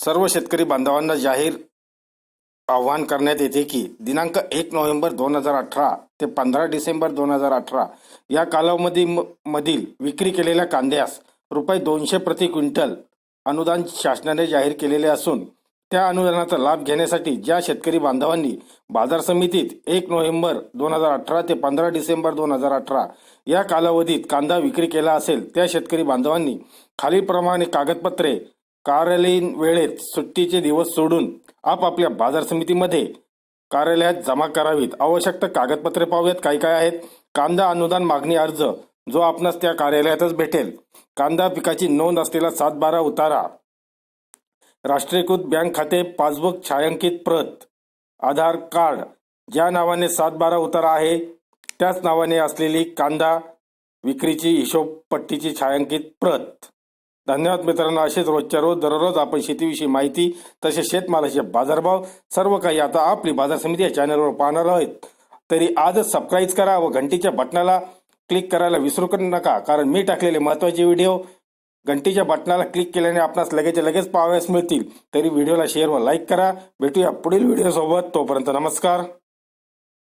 सर्व शेतकरी बांधवांना जाहीर आव्हान करण्यात येते की दिनांक एक नोव्हेंबर दोन हजार अठरा ते पंधरा डिसेंबर दोन हजार अठरा या कालावधी मधील विक्री केलेल्या कांद्यास रुपये दोनशे प्रति क्विंटल अनुदान शासनाने जाहीर केलेले असून त्या अनुदानाचा लाभ घेण्यासाठी ज्या शेतकरी बांधवांनी बाजार समितीत एक नोव्हेंबर दोन हजार अठरा ते पंधरा डिसेंबर दोन हजार अठरा या कालावधीत कांदा विक्री केला असेल त्या शेतकरी बांधवांनी खालीलप्रमाणे कागदपत्रे कार्यालयीन वेळेत सुट्टीचे दिवस सोडून आपापल्या बाजार समितीमध्ये कार्यालयात जमा करावीत. आवश्यक कागदपत्रे पाहूयात. काय काय आहेत? कांदा अनुदान मागणी अर्ज जो आपणास त्या कार्यालयातच भेटेल. कांदा पिकाची नोंद असलेला सात बारा उतारा. राष्ट्रीयकृत बँक खाते पासबुक छायांकित प्रत आधार कार्ड ज्या नावाने सात बारा उतारा आहे त्याच नावाने असलेली कांदा विक्रीची हिशोब पट्टीची छायांकित प्रत. धन्यवाद मित्रांनो. असेच रोजच्या रोज दररोज आपण शेतीविषयी माहिती तसेच शेतमालाचे बाजारभाव सर्व काही आता आपली बाजार समिती या चॅनलवर पाहणार आहोत. तरी आजच सबस्क्राईब करा व घंटीच्या बटनाला क्लिक करायला विसरू नका कारण मी टाकलेले महत्त्वाचे व्हिडिओ घंटीच्या बटनाला क्लिक केल्याने आपणास लगेच लगेच पाहाव्यास मिळतील. तरी व्हिडिओला शेअर व लाईक करा. भेटूया पुढील व्हिडिओसोबत. तोपर्यंत नमस्कार.